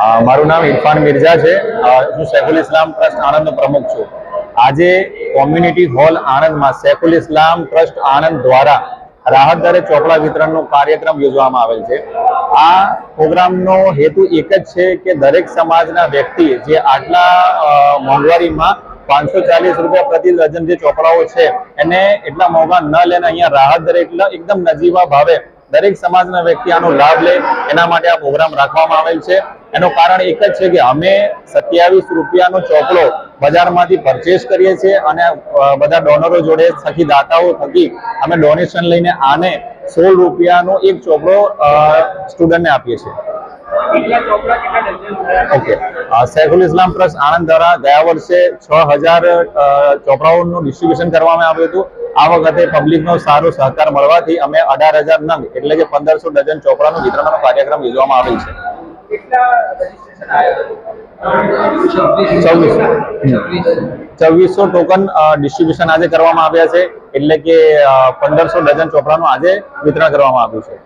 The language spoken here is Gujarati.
મારું નામ ઇરફાન મિર્ઝા છે. હું સૈફુલ ઇસ્લામ ટ્રસ્ટ આણંદનો પ્રમુખ છું. આજે કોમ્યુનિટી હોલ આણંદમાં સૈફુલ ઇસ્લામ ટ્રસ્ટ આણંદ દ્વારા રાહત દરે ચોપડા વિતરણનો કાર્યક્રમ યોજવામાં આવેલ છે. આ પ્રોગ્રામનો હેતુ એક જ છે કે દરેક સમાજના વ્યક્તિ જે આટલા મોંઘવારીમાં પાંચસો ચાલીસ રૂપિયા પ્રતિ ડઝન જે ચોપડાઓ છે, એને એટલા મોંઘા ન લઈને અહીંયા રાહત દરે એટલા એકદમ નજીવા ભાવે દરેક સમાજના વ્યક્તિ આનો લાભ લે. એના માટે આ પ્રોગ્રામ રાખવામાં આવેલ છે. એનું કારણ એક જ છે કે અમે સત્યાવીસ રૂપિયાનો ચોપડો બજારમાંથી પરચેસ કરીએ છીએ અને બધા ડોનરો જોડે થકી દાતાઓ થકી અમે ડોનેશન લઈને આને સોળ રૂપિયાનો એક ચોપડો સ્ટુડન્ટને આપીએ છીએ? ઓકે સૈફુલ ઇસ્લામ ટ્રસ્ટ આણંદ દ્વારા ગયા વર્ષે છ હજાર ચોપડાઓનું ડિસ્ટ્રીબ્યુશન કરવામાં આવ્યું હતું. આ વખતે પબ્લિકનો સારો સહકાર મળવાથી અમે અઢાર હજાર નંગ, એટલે કે પંદરસો ડઝન ચોપડાનું વિતરણનો કાર્યક્રમ યોજવામાં આવેલ છે. છવ્વીસો. ટોકન ડિસ્ટ્રીબ્યુશન આજે કરવામાં આવ્યા છે. એટલે કે પંદરસો ડઝન ચોપડાનું આજે વિતરણ કરવામાં આવ્યું છે.